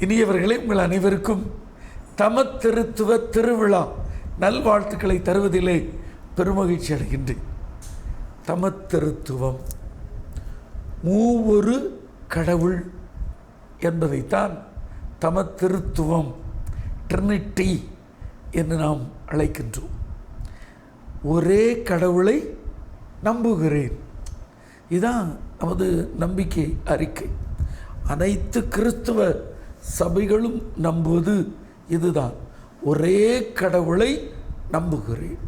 இனியவர்களே உங்கள் அனைவருக்கும் தமத்திருத்துவ திருவிழா நல்வாழ்த்துக்களை தருவதிலே பெருமகிழ்ச்சி அடைகின்றேன். தமத்திருத்துவம் மூவொரு கடவுள் என்பதைத்தான் தமத்திருத்துவம் ட்ரினிட்டி என்று நாம் அழைக்கின்றோம். ஒரே கடவுளை நம்புகிறேன். இதுதான் நமது நம்பிக்கை அறிக்கை. அனைத்து கிறிஸ்துவ சபைகளும் நம்புவது இதுதான். ஒரே கடவுளை நம்புகிறேன்.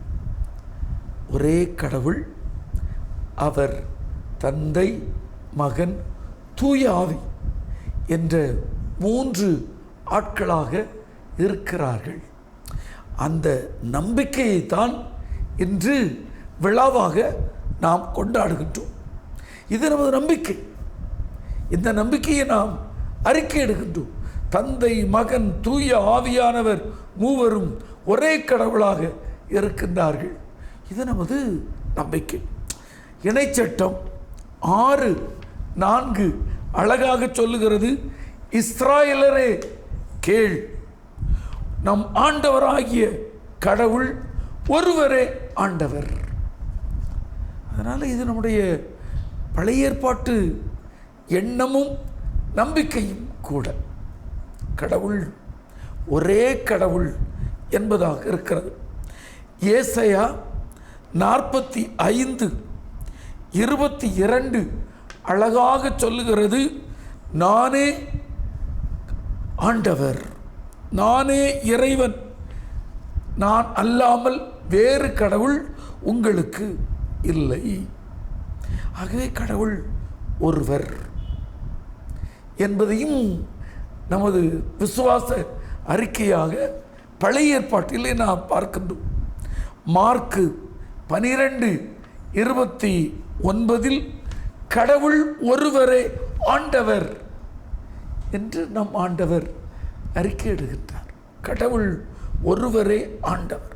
ஒரே கடவுள் அவர் தந்தை மகன் தூயாவி என்ற மூன்று ஆட்களாக இருக்கிறார்கள். அந்த நம்பிக்கையை தான் இன்று விழாவாக நாம் கொண்டாடுகின்றோம். இது நமது நம்பிக்கை. இந்த நம்பிக்கையை நாம் அறிக்கை எடுக்கின்றோம். தந்தை மகன் தூய ஆவியானவர் மூவரும் ஒரே கடவுளாக இருக்கின்றார்கள். இது நமது நம்பிக்கை. இணைச்சட்டம் ஆறு நான்கு அழகாக சொல்லுகிறது. இஸ்ராயலரே கேள். நம் ஆண்டவராகிய கடவுள் ஒருவரே ஆண்டவர். அதனால் இது நம்முடைய பழைய ஏற்பாட்டு எண்ணமும் நம்பிக்கையும் கூட. கடவுள் ஒரே கடவுள் என்பதாக இருக்கிறது. ஏசையா நாற்பத்தி ஐந்து இருபத்தி இரண்டு அழகாக சொல்லுகிறது நானே ஆண்டவர் நானே இறைவன் நான் அல்லாமல் வேறு கடவுள் உங்களுக்கு இல்லை. ஆகவே கடவுள் ஒருவர் என்பதையும் நமது விசுவாச அறிக்கையாக பழைய ஏற்பாட்டிலே நாம் பார்க்கின்றோம். மார்க்கு பனிரெண்டு இருபத்தி ஒன்பதில் கடவுள் ஒருவரே ஆண்டவர் என்று நம் ஆண்டவர் அறிக்கையிடுகின்றார் கடவுள் ஒருவரே ஆண்டவர்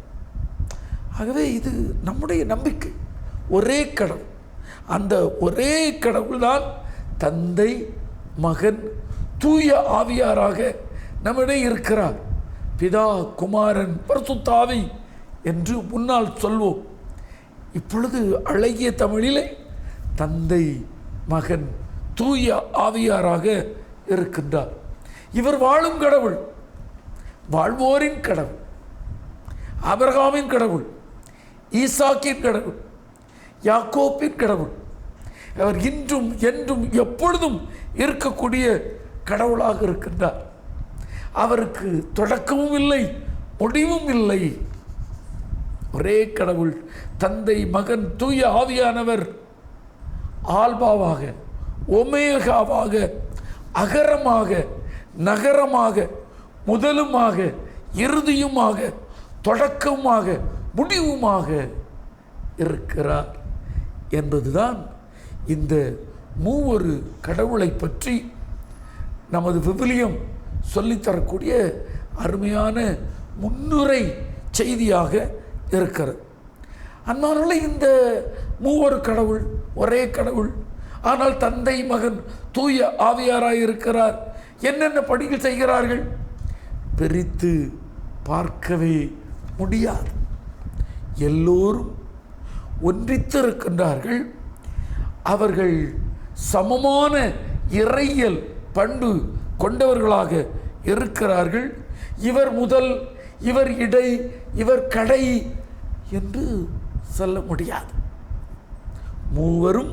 ஆகவே இது நம்முடைய நம்பிக்கை. ஒரே கடவுள். அந்த ஒரே கடவுள்தான் தந்தை மகன் தூய ஆவியாராக நம்மிடம் இருக்கிறார். பிதா குமாரன் பரிசுத்தாவி என்று முன்னால் சொல்வோம். இப்பொழுது அழகிய தமிழிலே தந்தை மகன் தூய ஆவியாராக இருக்கின்றார். இவர் வாழும் கடவுள் வாழ்வோரின் கடவுள் ஆபிரகாமின் கடவுள் ஈசாக்கின் கடவுள் யாக்கோப்பின் கடவுள். அவர் இன்றும் என்றும் எப்பொழுதும் இருக்கக்கூடிய கடவுளாக இருக்கின்றார். அவருக்கு தொடக்கமும் இல்லை முடிவும் இல்லை. ஒரே கடவுள் தந்தை மகன் தூய ஆவியானவர். ஆல்பாவாக ஒமேகாவாக அகரமாக நகரமாக முதலுமாக இறுதியுமாக தொடக்கமாக முடிவுமாக இருக்கிறார். என்பதுதான் இந்த மூவொரு கடவுளை பற்றி நமது விவிலியம் சொல்லித்தரக்கூடிய அருமையான முன்னுரை செய்தியாக இருக்கிறது. அன்பானவர்களே இந்த மூவொரு கடவுள் ஒரே கடவுள் ஆனால் தந்தை மகன் தூய ஆவியாராக இருக்கிறார். என்னென்ன பணிகள் செய்கிறார்கள்? பிரித்து பார்க்கவே முடியாது. எல்லோரும் ஒன்றித்திருக்கின்றார்கள். அவர்கள் சமமான இறையல் பண்பு கொண்டவர்களாக இருக்கிறார்கள். இவர் முதல் இவர் இடை இவர் கடை என்று சொல்ல முடியாது. மூவரும்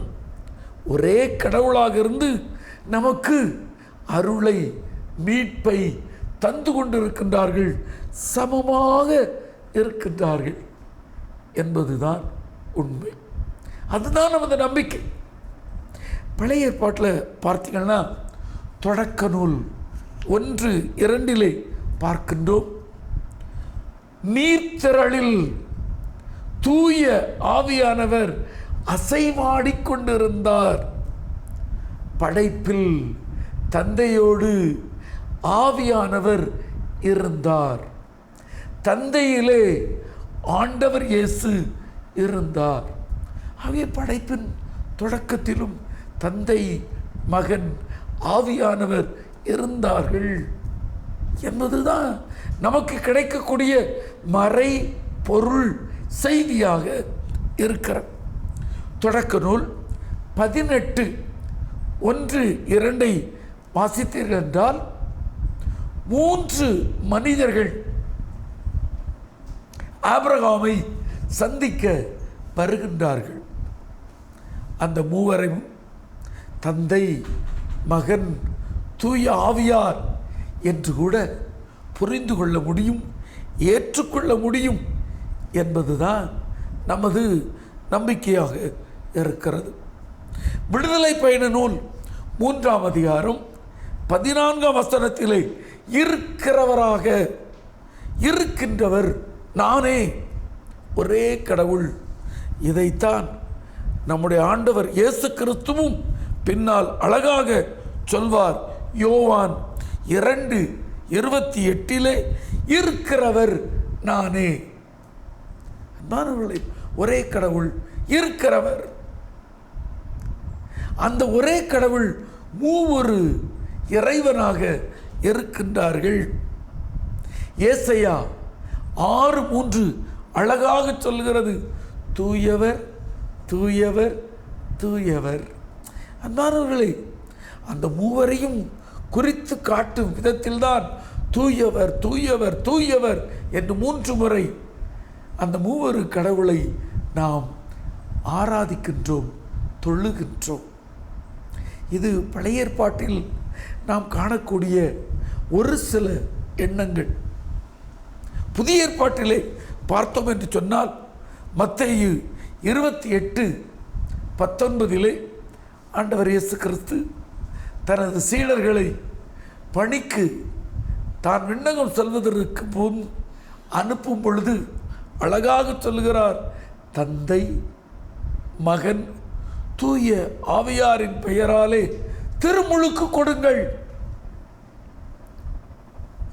ஒரே கடவுளாக இருந்து நமக்கு அருளை மீட்பை தந்து கொண்டிருக்கின்றார்கள் சமமாக இருக்கின்றார்கள் என்பதுதான் உண்மை. அதுதான் நமது நம்பிக்கை. பழைய ஏற்பாட்டில் பார்த்தீங்கன்னா தொடக்க நூல் ஒன்று இரண்டிலே பார்க்கின்றோம். நீர்த்திரளில் தூய ஆவியானவர் அசைவாடிக் கொண்டிருந்தார். படைப்பில் தந்தையோடு ஆவியானவர் இருந்தார். தந்தையிலே ஆண்டவர் இயேசு இருந்தார். ஆகிய படைப்பின் தொடக்கத்திலும் தந்தை மகன் ஆவியானவர் இருந்தார்கள் என்பதுதான் நமக்கு கிடைக்கக்கூடிய மறை பொருள் செய்தியாக இருக்கிறது. தொடக்க நூல் பதினெட்டு ஒன்று இரண்டை வாசித்தீர்கள் என்றால் மூன்று மனிதர்கள் ஆபிரகாமை சந்திக்க வருகின்றார்கள். அந்த மூவரையும் தந்தை மகன் தூய ஆவியார் என்று கூட புரிந்து கொள்ள முடியும் ஏற்றுக்கொள்ள முடியும் என்பதுதான் நமது நம்பிக்கையாக இருக்கிறது. விடுதலை பயண நூல் மூன்றாம் அதிகாரம் பதினான்காம் வசனத்திலே இருக்கிறவராக இருக்கின்றவர் நானே. ஒரே கடவுள். இதைத்தான் நம்முடைய ஆண்டவர் இயேசு கிறிஸ்துவும் பின்னால் அழகாக சொல்வார் யோவான் இரண்டு இருபத்தி எட்டிலே இருக்கிறவர் நானே. அன்பானவர்களே ஒரே கடவுள் இருக்கிறவர். அந்த ஒரே கடவுள் மூவொரு இறைவனாக இருக்கின்றார்கள். ஏசையா ஆறு மூன்று அழகாக சொல்கிறது தூயவர் தூயவர் தூயவர். அன்பானவர்களே அந்த மூவரையும் குறித்து காட்டும் விதத்தில்தான் தூயவர் தூயவர் தூயவர் என்று மூன்று முறை அந்த மூவரு கடவுளை நாம் ஆராதிக்கின்றோம் தொழுகின்றோம். இது பழைய ஏற்பாட்டில் நாம் காணக்கூடிய ஒரு சில எண்ணங்கள். புதிய ஏற்பாட்டிலே பார்த்தோம் என்று சொன்னால் மத்தையு இருபத்தி எட்டு பத்தொன்பதிலே ஆண்டவர் இயேசு கிறிஸ்து தனது சீடர்களை பணிக்கு தான் விண்ணகம் செல்வதற்கு முன் அனுப்பும் பொழுது அழகாக சொல்கிறார் தந்தை மகன் தூய ஆவியாரின் பெயராலே திருமுழுக்கு கொடுங்கள்.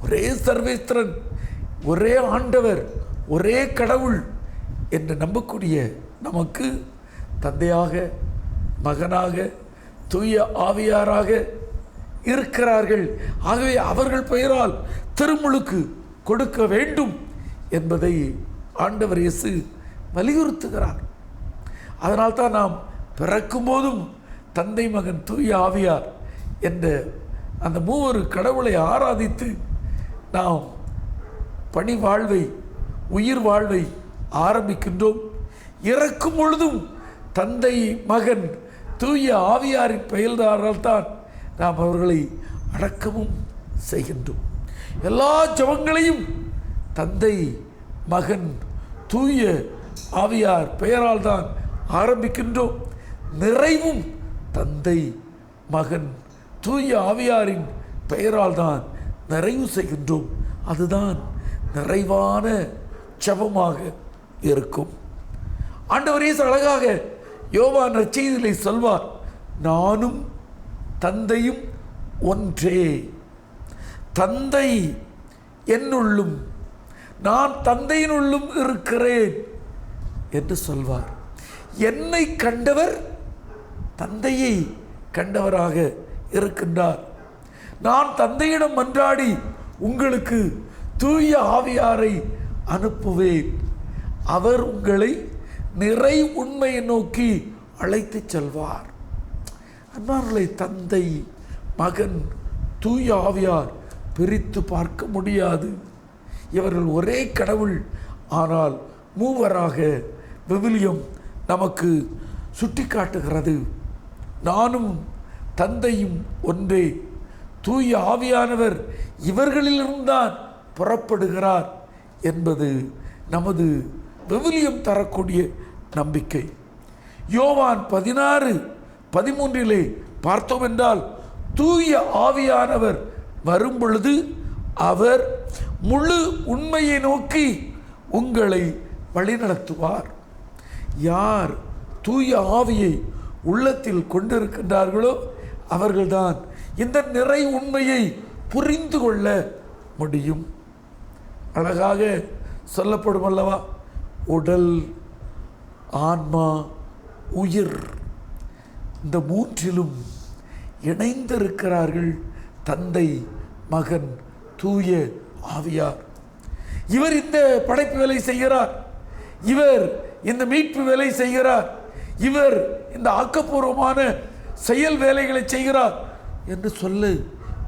ஒரே சர்வேஸ்வரன் ஒரே ஆண்டவர் ஒரே கடவுள் என்று நம்பக்கூடிய நமக்கு தந்தையாக மகனாக தூய ஆவியாராக இருக்கிறார்கள். ஆகவே அவர்கள் பெயரால் திருமுழுக்கு கொடுக்க வேண்டும் என்பதை ஆண்டவர் இயேசு வலியுறுத்துகிறார். அதனால்தான் நாம் பிறக்கும்போதும் தந்தை மகன் தூய ஆவியார் என்ற அந்த மூவரு கடவுளை ஆராதித்து நாம் பணி வாழ்வை உயிர் வாழ்வை ஆரம்பிக்கின்றோம். இறக்கும் பொழுதும் தந்தை மகன் தூய ஆவியாரின் பெயர்தாரால் தான் நாம் அவர்களை அடக்கமும் செய்கின்றோம். எல்லா ஜபங்களையும் தந்தை மகன் தூய ஆவியார் பெயரால் தான் ஆரம்பிக்கின்றோம். நிறைவும் தந்தை மகன் தூய ஆவியாரின் பெயரால் தான் நிறைவு செய்கின்றோம். அதுதான் நிறைவான ஜபமாக இருக்கும். ஆண்டவர் இயேசு அழகாக யோவான் நற்செய்தியிலே சொல்வார் நானும் தந்தையும் ஒன்றே. தந்தை என்னுள்ளும் நான் தந்தையினுள்ளும் இருக்கிறேன் என்று சொல்வார். என்னை கண்டவர் தந்தையை கண்டவராக இருக்கின்றார். நான் தந்தையிடம் மன்றாடி உங்களுக்கு தூய ஆவியாரை அனுப்புவேன். அவர் உங்களை நிறை உண்மையை நோக்கி அழைத்துச் செல்வார். அன்னார்களை தந்தை மகன் தூய ஆவியார் பிரித்து பார்க்க முடியாது. இவர்கள் ஒரே கடவுள். ஆனால் மூவராக விவிலியம் நமக்கு சுட்டிக்காட்டுகிறது. நானும் தந்தையும் ஒன்றே. தூய ஆவியானவர் இவர்களிலிருந்தான் புறப்படுகிறார் என்பது நமது விவிலியம் தரக்கூடிய நம்பிக்கை. யோவான் பதினாறு பதிமூன்றிலே பார்த்தோம் என்றால் தூய ஆவியானவர் வரும் பொழுது அவர் முழு உண்மையை நோக்கி உங்களை வழிநடத்துவார். யார் தூய ஆவியை உள்ளத்தில் கொண்டிருக்கின்றார்களோ அவர்கள்தான் இந்த நிறை உண்மையை புரிந்து கொள்ள முடியும். அழகாக சொல்லப்படும் அல்லவா உடல் ஆன்மா உயிர் இந்த மூன்றிலும் இணைந்திருக்கிறார்கள் தந்தை மகன் தூய ஆவியார். இவர் இந்த படைப்பு வேலை செய்கிறார். இவர் இந்த மீட்பு வேலை செய்கிறார். இவர் இந்த ஆக்கப்பூர்வமான செயல் வேலைகளை செய்கிறார் என்று சொல்ல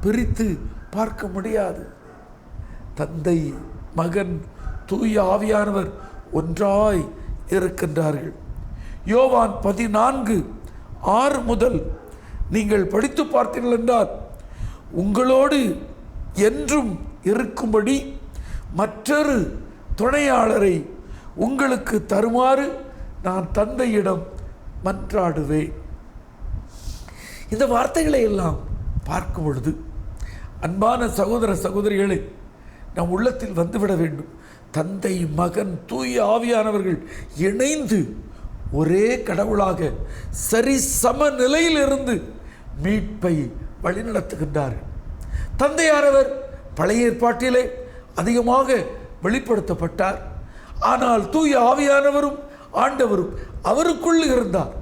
பிரித்து பார்க்க முடியாது. தந்தை மகன் தூய ஆவியானவர் ஒன்றாய் இருக்கின்றார்கள். யோவான் பதினான்கு ஆறு முதல் நீங்கள் படித்து பார்த்தீர்கள் என்றால் உங்களோடு என்றும் இருக்கும்படி மற்றொரு துணையாளரை உங்களுக்கு தருமாறு நான் தந்தையிடம் மன்றாடுவேன். இந்த வார்த்தைகளை எல்லாம் பார்க்கும் பொழுது அன்பான சகோதர சகோதரிகளை நம் உள்ளத்தில் வந்துவிட வேண்டும். தந்தை மகன் தூய ஆவியானவர்கள் இணைந்து ஒரே கடவுளாக சரி சம நிலையிலிருந்து மீட்பை வழிநடத்துகின்றார்கள் தந்தையானவர் பழைய ஏற்பாட்டிலே அதிகமாக வெளிப்படுத்தப்பட்டார். ஆனால் தூய ஆவியானவரும் ஆண்டவரும் அவருக்குள் இருந்தார்.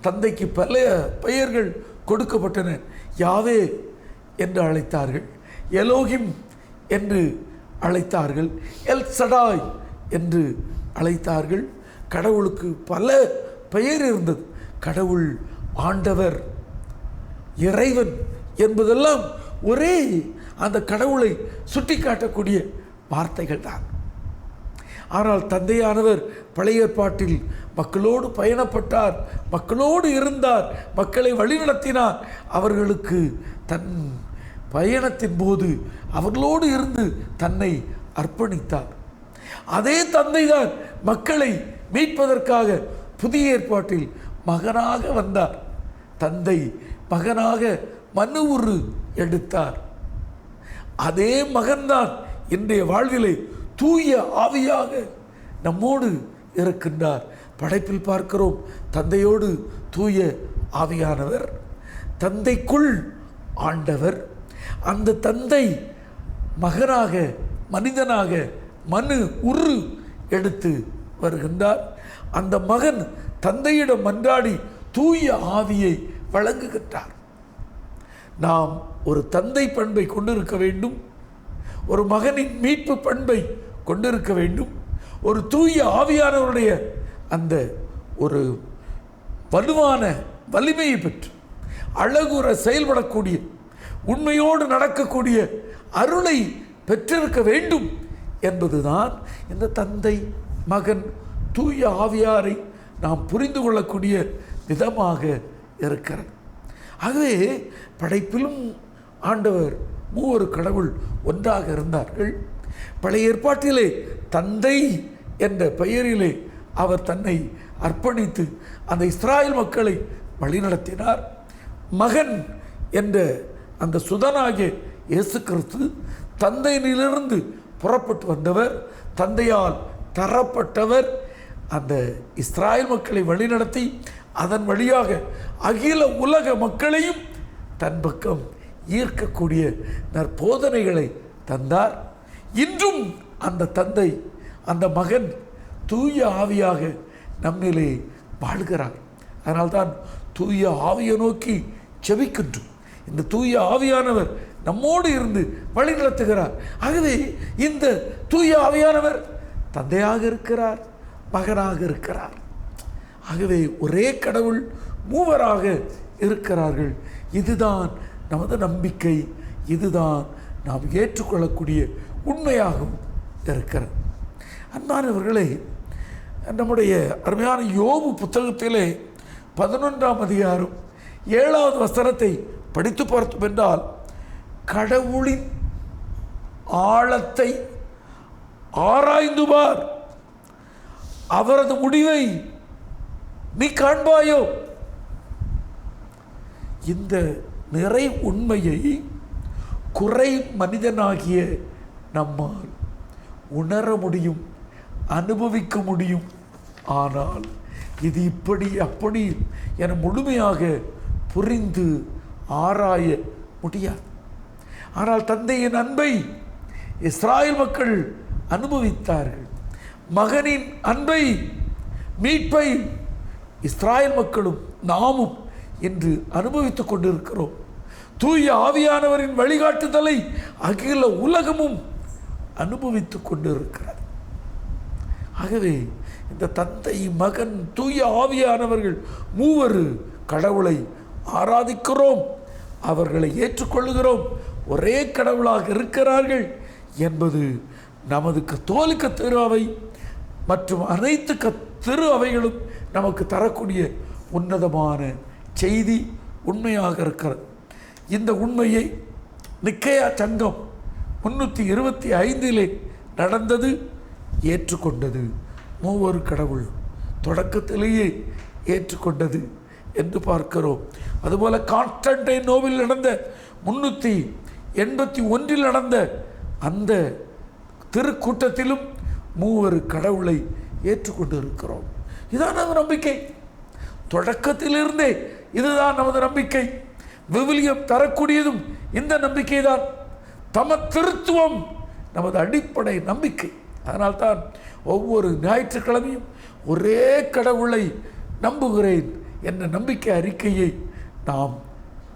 தந்தைக்கு பல பெயர்கள் கொடுக்கப்பட்டன. யாவே என்று அழைத்தார்கள். எலோகிம் என்று அழைத்தார்கள். எல் சடாய் என்று அழைத்தார்கள். கடவுளுக்கு பல பெயர் இருந்தது. கடவுள் ஆண்டவர் இறைவன் என்பதெல்லாம் ஒரே அந்த கடவுளை சுட்டிக்காட்டக்கூடிய வார்த்தைகள் தான் ஆனால் தந்தையானவர் பழைய ஏற்பாட்டில் மக்களோடு பயணப்பட்டார் மக்களோடு இருந்தார் மக்களை வழிநடத்தினார். அவர்களுக்கு தன் பயணத்தின் போது அவர்களோடு இருந்து தன்னை அர்ப்பணித்தார். அதே தந்தைதான் மக்களை மீட்பதற்காக புதிய ஏற்பாட்டில் மகனாக வந்தார். தந்தை மகனாக மனு உரு எடுத்தார். அதே மகன்தான் இன்றைய வாழ்விலே தூய ஆவியாக நம்மோடு இருக்கின்றார். படைப்பில் பார்க்கிறோம் தந்தையோடு தூய ஆவியானவர் தந்தைக்குள் ஆண்டவர். அந்த தந்தை மகனாக மனிதனாக மனு உரு எடுத்து வருகின்றார். அந்த மகன் தந்தையிடம் மன்றாடி தூய ஆவியை வழங்குகின்றார். நாம் ஒரு தந்தை பண்பை கொண்டிருக்க வேண்டும். ஒரு மகனின் மீட்பு பண்பை கொண்டிருக்க வேண்டும். ஒரு தூய ஆவியானவருடைய அந்த ஒரு வலுவான வலிமையை பெற்று அழகுற செயல்படக்கூடிய உண்மையோடு நடக்கக்கூடிய அருளை பெற்றிருக்க வேண்டும் என்பதுதான் இந்த தந்தை மகன் தூய ஆவியாரை நாம் புரிந்து கொள்ளக்கூடிய விதமாக இருக்கிறது. ஆகவே படைப்பிலும் ஆண்டவர் மூவரு கடவுள் ஒன்றாக இருந்தார்கள். பழைய ஏற்பாட்டிலே தந்தை என்ற பெயரிலே அவர் தன்னை அர்ப்பணித்து அந்த இஸ்ராயல் மக்களை வழிநடத்தினார். மகன் என்ற அந்த சுதனாகிய இயேசு கிறிஸ்து தந்தையிலிருந்து புறப்பட்டு வந்தவர் தந்தையால் தரப்பட்டவர். அந்த இஸ்ராயல் மக்களை வழிநடத்தி அதன் வழியாக அகில உலக மக்களையும் தன் பக்கம் ஈர்க்கக்கூடிய நற்போதனைகளை தந்தார். இன்றும் அந்த தந்தை அந்த மகன் தூய ஆவியாக நம்மிலே வாழ்கிறார். அதனால்தான் தூய ஆவியை நோக்கி செபிக்கின்றோம். இந்த தூய ஆவியானவர் நம்மோடு இருந்து வழி நடத்துகிறார். ஆகவே இந்த தூய ஆவியானவர் தந்தையாக இருக்கிறார் மகனாக இருக்கிறார். ஆகவே ஒரே கடவுள் மூவராக இருக்கிறார்கள். இதுதான் நமது நம்பிக்கை. இதுதான் நாம் ஏற்றுக்கொள்ளக்கூடிய உண்மையாகவும் இருக்கிறது. அன்பானவர்களே நம்முடைய அருமையான யோபு புத்தகத்திலே பதினொன்றாம் அதிகாரம் ஏழாவது வசனத்தை படித்து பார்த்தோம் என்றால் கடவுளின் ஆழத்தை ஆராய்ந்துவார் அவரது முடிவை நீ காண்பாயோ? இந்த நிறை உண்மையை குறை மனிதனாகிய நம்மால் உணர முடியும் அனுபவிக்க முடியும். ஆனால் இது இப்படி அப்படி என முழுமையாக புரிந்து ஆராய முடியாது. ஆனால் தந்தையின் அன்பை இஸ்ராயல் மக்கள் அனுபவித்தார்கள். மகனின் அன்பை மீட்பை இஸ்ராயல் மக்களும் நாமும் என்று அனுபவித்துக் கொண்டிருக்கிறோம். தூய ஆவியானவரின் வழிகாட்டுதலை அகில உலகமும் அனுபவித்துக் கொண்டிருக்கிறது. ஆகவே இந்த தந்தை மகன் தூய ஆவியானவர்கள் மூவர் கடவுளை ஆராதிக்கிறோம். அவர்களை ஏற்றுக்கொள்கிறோம் ஒரே கடவுளாக இருக்கிறார்கள் என்பது நமது கத்தோலிக்க திரு அவை மற்றும் அனைத்து க திரு அவைகளும் நமக்கு தரக்கூடிய உன்னதமான செய்தி உண்மையாக இருக்கிறது. இந்த உண்மையை நிக்கையா சங்கம் முன்னூற்றி இருபத்தி ஐந்திலே நடந்தது ஏற்றுக்கொண்டது. மூவர் கடவுள் தொடக்கத்திலேயே ஏற்றுக்கொண்டது. என்று பார்க்கிறோம். அதுபோல் கான்ஸ்டன்டை நோவில் நடந்த முன்னூற்றி எண்பத்தி ஒன்றில் நடந்த அந்த திருக்கூட்டத்திலும் மூவர் கடவுளை ஏற்றுக்கொண்டு இருக்கிறோம் இதான் நமது நம்பிக்கை. தொடக்கத்திலிருந்தே இதுதான் நமது நம்பிக்கை. விவிலியம் தரக்கூடியதும் இந்த நம்பிக்கை தான் தம திருத்துவம் நமது அடிப்படை நம்பிக்கை. அதனால்தான் ஒவ்வொரு ஞாயிற்றுக்கிழமையும் ஒரே கடவுளை நம்புகிறேன். என்ற நம்பிக்கை அறிக்கையை நாம்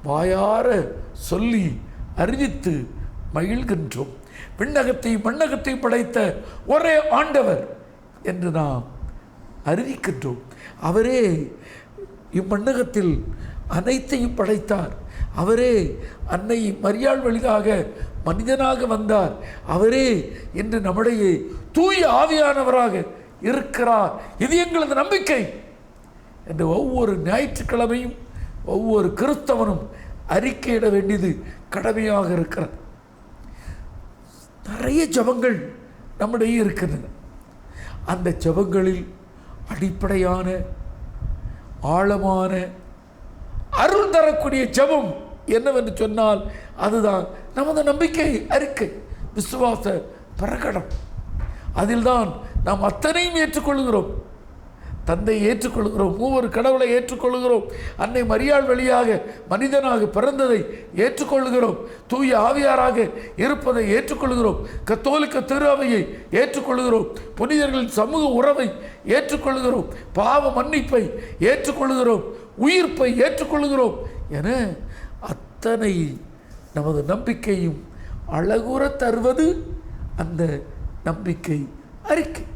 வாயார சொல்லி அறிவித்து மகிழ்கின்றோம். விண்ணகத்தை மண்ணகத்தை படைத்த ஒரே ஆண்டவர் என்று நாம் அறிவிக்கின்றோம். அவரே இம்மண்ணகத்தில் அனைத்தையும் படைத்தார். அவரே அன்னை மரியாள் வழியாக மனிதனாக வந்தார். அவரே என்று நம்முடைய தூய ஆவியானவராக இருக்கிறார். இது எங்களது நம்பிக்கை. என்று ஒவ்வொரு ஞாயிற்றுக்கிழமையும் ஒவ்வொரு கிறிஸ்தவனும் அறிக்கையிட வேண்டியது கடமையாக இருக்கிறது. நிறைய ஜபங்கள் நம்மிடையே இருக்கின்றன. அந்த ஜபங்களில் அடிப்படையான ஆழமான அருள் தரக்கூடிய ஜெபம் என்னவென்று சொன்னால் அதுதான் நமது நம்பிக்கை அறிக்கை விசுவாச பிரகடம். அதில்தான் நாம் அத்தனையும் ஏற்றுக்கொள்கிறோம். தந்தையை ஏற்றுக்கொள்கிறோம். மூவர் கடவுளை ஏற்றுக்கொள்கிறோம். அன்னை மரியாள் வழியாக மனிதனாக பிறந்ததை ஏற்றுக்கொள்கிறோம். தூய ஆவியாராக இருப்பதை ஏற்றுக்கொள்கிறோம். கத்தோலிக்க திரு அவையை ஏற்றுக்கொள்கிறோம். புனிதர்களின் சமூக உறவை ஏற்றுக்கொள்கிறோம். பாவ மன்னிப்பை ஏற்றுக்கொள்கிறோம். உயிர்ப்பை ஏற்றுக்கொள்கிறோம் என அத்தனை நமது நம்பிக்கையும் அழகுற தருவது அந்த நம்பிக்கை அறிக்கை.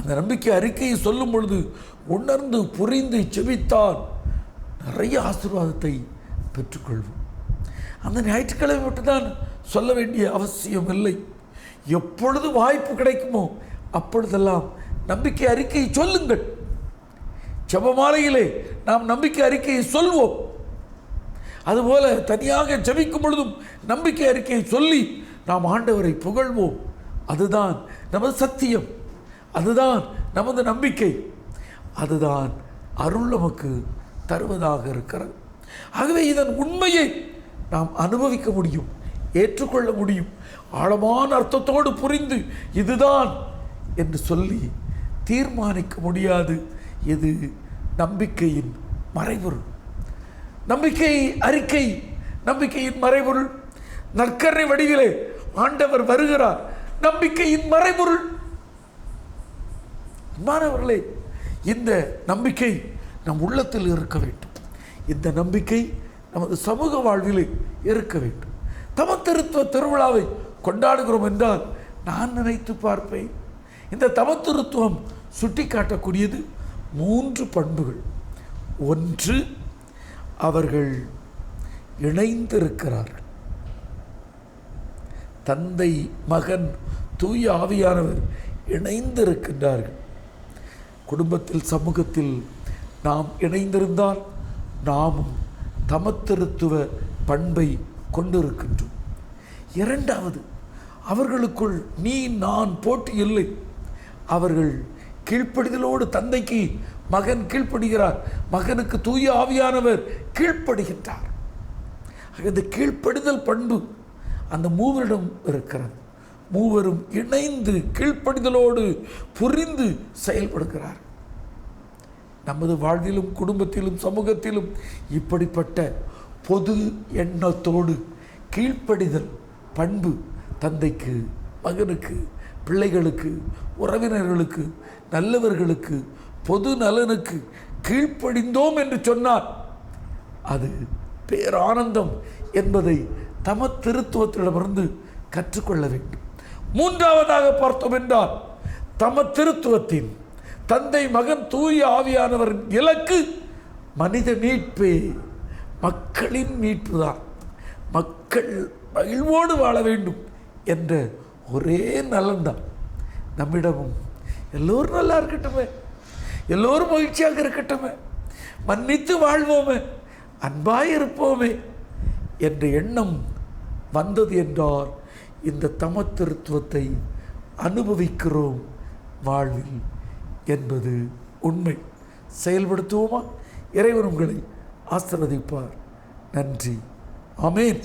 அந்த நம்பிக்கை அறிக்கையை சொல்லும் பொழுது உணர்ந்து புரிந்து செபித்தால் நிறைய ஆசீர்வாதத்தை பெற்றுக்கொள்வோம். அந்த ஞாயிற்றுக்கிழமை மட்டும்தான் சொல்ல வேண்டிய அவசியம் இல்லை. எப்பொழுது வாய்ப்பு கிடைக்குமோ அப்பொழுதெல்லாம் நம்பிக்கை அறிக்கையை சொல்லுங்கள். ஜெபமாலையிலே நாம் நம்பிக்கை அறிக்கையை சொல்வோம். அதுபோல தனியாக ஜபிக்கும் பொழுதும் நம்பிக்கை அறிக்கையை சொல்லி நாம் ஆண்டவரை புகழ்வோம். அதுதான் நமது சத்தியம். அதுதான் நமது நம்பிக்கை. அதுதான் அருள் நமக்கு தருவதாக இருக்கிறது. ஆகவே இதன் உண்மையை நாம் அனுபவிக்க முடியும் ஏற்றுக்கொள்ள முடியும். ஆழமான அர்த்தத்தோடு புரிந்து இதுதான் என்று சொல்லி தீர்மானிக்க முடியாது. இது நம்பிக்கையின் மறைபொருள். நம்பிக்கை அறிக்கை நம்பிக்கையின் மறைபொருள். நற்கரை வடிவிலே ஆண்டவர் வருகிறார். நம்பிக்கையின் மறைபொருள். அன்பானவர்களே இந்த நம்பிக்கை நம் உள்ளத்தில் இருக்க வேண்டும். இந்த நம்பிக்கை நமது சமூக வாழ்வில் இருக்க வேண்டும். தமத்திருத்துவ திருவிழாவை கொண்டாடுகிறோம் என்றால் நான் நினைத்து பார்ப்பேன். இந்த தமத்திருத்துவம் சுட்டி காட்டக்கூடியது மூன்று பண்புகள். ஒன்று அவர்கள் இணைந்திருக்கிறார்கள். தந்தை மகன் தூய ஆவியானவர் இணைந்திருக்கின்றார்கள். குடும்பத்தில் சமூகத்தில் நாம் இணைந்திருந்தால் நாமும் தமத்திருத்துவ பண்பை கொண்டிருக்கின்றோம். இரண்டாவது அவர்களுக்குள் நீ நான் போட்டி இல்லை. அவர்கள் கீழ்ப்படிதலோடு தந்தைக்கு மகன் கீழ்ப்படுகிறார். மகனுக்கு தூய ஆவியானவர் கீழ்ப்படுகின்றார். இந்த கீழ்ப்படுதல் பண்பு அந்த மூவரிடம் இருக்கிறது. மூவரும் இணைந்து கீழ்ப்படிதலோடு புரிந்து செயல்படுகிறார். நமது வாழ்விலும் குடும்பத்திலும் சமூகத்திலும் இப்படிப்பட்ட பொது எண்ணத்தோடு கீழ்ப்படிதல் பண்பு தந்தைக்கு மகனுக்கு பிள்ளைகளுக்கு உறவினர்களுக்கு நல்லவர்களுக்கு பொது நலனுக்கு கீழ்ப்படிந்தோம் என்று சொன்னார் அது பேரானந்தம் என்பதை தம திருத்துவத்திடமிருந்து கற்றுக்கொள்ள வேண்டும். மூன்றாவதாக பார்த்தோம் என்றால் தம திருத்துவத்தின் தந்தை மகன் தூய ஆவியானவரின் இலக்கு மனித மீட்பு. மக்களின் மீட்பு தான் மக்கள் மகிழ்வோடு வாழ வேண்டும் என்ற ஒரே நலன்தான். நம்மிடமும் எல்லோரும் நல்லா இருக்கட்டுமே. எல்லோரும் மகிழ்ச்சியாக இருக்கட்டுமே. மன்னித்து வாழ்வோமே. அன்பாய் இருப்போமே என்ற எண்ணம் வந்தது என்றார் இந்த தமத்திருத்துவத்தை அனுபவிக்கிறோம் வாழ்வில் என்பது உண்மை. செயல்படுத்துவோமா? இறைவன் உங்களை ஆசிர்வதிப்பார். நன்றி. அமேன்